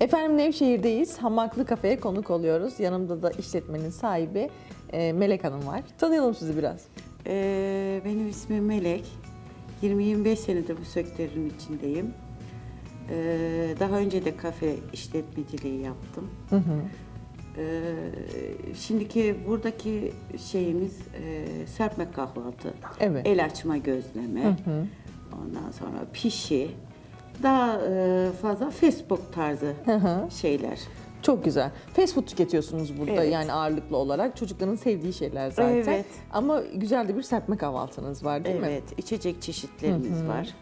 Efendim Nevşehir'deyiz. Hamaklı Kafe'ye konuk oluyoruz. Yanımda da işletmenin sahibi e, Melek Hanım var. Tanıyalım sizi biraz. Ee, benim ismim Melek. 20-25 senedir bu sektörün içindeyim. Ee, daha önce de kafe işletmeciliği yaptım. Ee, şimdiki buradaki şeyimiz e, serpme kahvaltı, Evet. el açma gözleme, ondan sonra pişi, daha e, fazla Facebook tarzı şeyler. Çok güzel. Fast food tüketiyorsunuz burada Evet. yani ağırlıklı olarak. Çocukların sevdiği şeyler zaten. Evet. Ama güzel de bir serpme kahvaltınız var değil mi? Evet, içecek çeşitlerimiz var.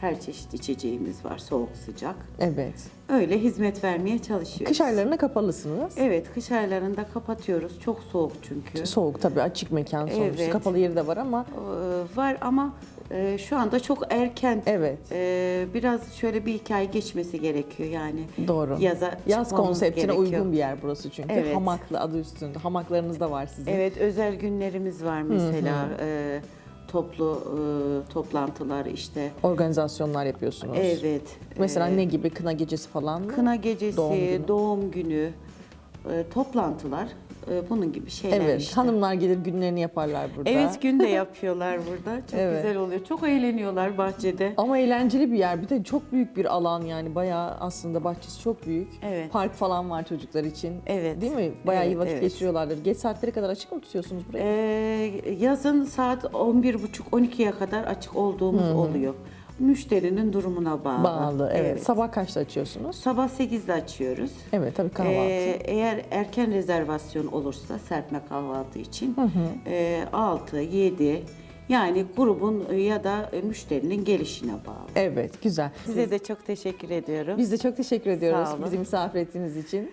Her çeşit içeceğimiz var, soğuk sıcak. Evet. Öyle hizmet vermeye çalışıyoruz. Kış aylarına kapalısınız. Evet, kış aylarında kapatıyoruz. Çok soğuk çünkü. Soğuk tabii açık mekan sonuçta. Evet. Kapalı yeri de var ama Ee, var ama e, şu anda çok erken. evet Ee, biraz şöyle bir iki ay geçmesi gerekiyor yani. doğru. Yaza Yaz konseptine gerekiyor. uygun bir yer burası çünkü. Evet. Hamaklı adı üstünde. Hamaklarınız da var sizin. Evet, özel günlerimiz var mesela. Ee, toplu e, toplantılar işte. Organizasyonlar yapıyorsunuz. Evet. Mesela e, ne gibi kına gecesi falan mı? Kına gecesi, Doğum doğum günü. günü, e, toplantılar, e, bunun gibi şeyler Evet, işte. hanımlar gelir günlerini yaparlar burada. Evet gün de yapıyorlar burada. Çok Evet. güzel oluyor. Çok eğleniyorlar bahçede. Ama eğlenceli bir yer. Bir de çok büyük bir alan yani. Bayağı aslında bahçesi çok büyük. Evet. Park falan var çocuklar için. Evet. Değil mi? Bayağı iyi Evet, vakit evet. geçiriyorlardır. Geç saatlere kadar açık mı tutuyorsunuz burayı? Ee, yazın saat 11.30-12'ye kadar açık olduğumuz oluyor. Müşterinin durumuna bağlı. Bağlı. Evet. Sabah kaçta açıyorsunuz? Sabah 8'de açıyoruz. Evet tabii kahvaltı. Ee, eğer erken rezervasyon olursa serpme kahvaltı için e, 6, 7 yani grubun ya da müşterinin gelişine bağlı. evet güzel. Size de çok teşekkür ediyorum. Biz de çok teşekkür ediyoruz olun. bizi misafir ettiğiniz için.